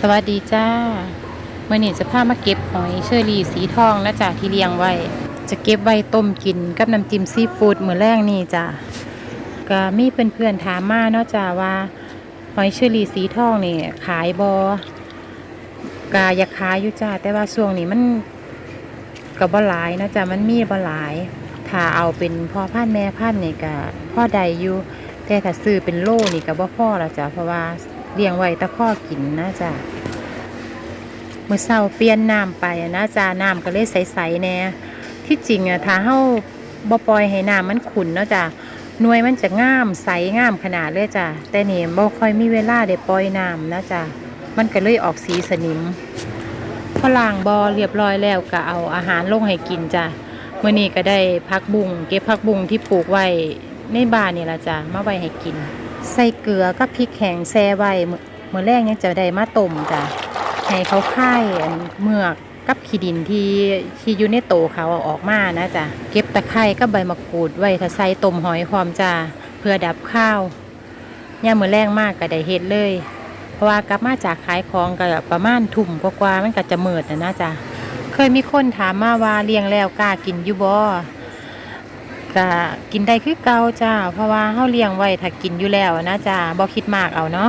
สวัสดีจ้าเมื่อนี้จะพามาเก็บหอยเชอรี่สีทองนะจ้าที่เลี้ยงไว้ จะเก็บไว้ต้มกินกับน้ำจิ้มซีฟู้ดมื้อแรกนี่จ้าก็มีเพื่อนๆถามมาเนาะจ้าว่า หอยเชอรี่สีทองนี่ขายบอกาอยากขายอยู่จ้าแต่ว่าช่วงนี้มันก็บ่หลายนะจ้ามันมีบ่หลาย ถ้าเอาเป็นพ่อพันแม่พันนี่ก็พ่อใดอยู่แต่ถ้าซื้อเป็นโล่นี่ก็บ่พ่อละจ้ะเพราะว่า เลี้ยงไว้ตะข้อกินนะจ้ะมือเช้าเปลี่ยนน้ำไปนะจ้ะน้ำก็เลยใสๆแน่ที่จริงอะถ้าเฮาบ่ปล่อยให้น้ำมันขุ่นเนาะจ้ะหน่วยมันจะงามใสงามขนาดเลยจ้ะแต่นี่บ่ค่อยมีเวลาได้ปล่อยน้ำนะจ้ะมันก็เลยออกสีสนิมพอล้างบ่อเรียบร้อยแล้วก็เอาอาหารลงให้กินจ้ะเมื่อนี้ก็ได้พักบุงเก็บพักบุงที่ปลูกไว้ในบ้านนี่ละจ้ะมาไว้ให้กิน ใส่เกลือกับพริกแห้งแช่ไว้มื้อมื่อแรกยังจะได้มาต้มจ้ะให้เขาค่ายเมือกกับขี้ดินที่ที่อยู่ในโตเขาเอาออกมานะจ้ะเก็บตะไคร้กับใบมะกรูดไว้ถ้าใส่ต้มหอยความจ้ะเพื่อดับข้าวย่ามมือแรงมากก็ได้เฮ็ดเลย เพราะว่ากลับมาจากขายของก็ประมาณทุ่มกว่าๆมันก็จะเมิดนะนะจ้ะเคยมีคนถามมาว่าเลี้ยงแล้วกล้ากินอยู่บ่ ก็กินได้คือเก่าจ้า เพราะว่าเฮาเลี้ยงไว้ถ้ากินอยู่แล้วนะจ้าบ่คิดมากเอาเนาะ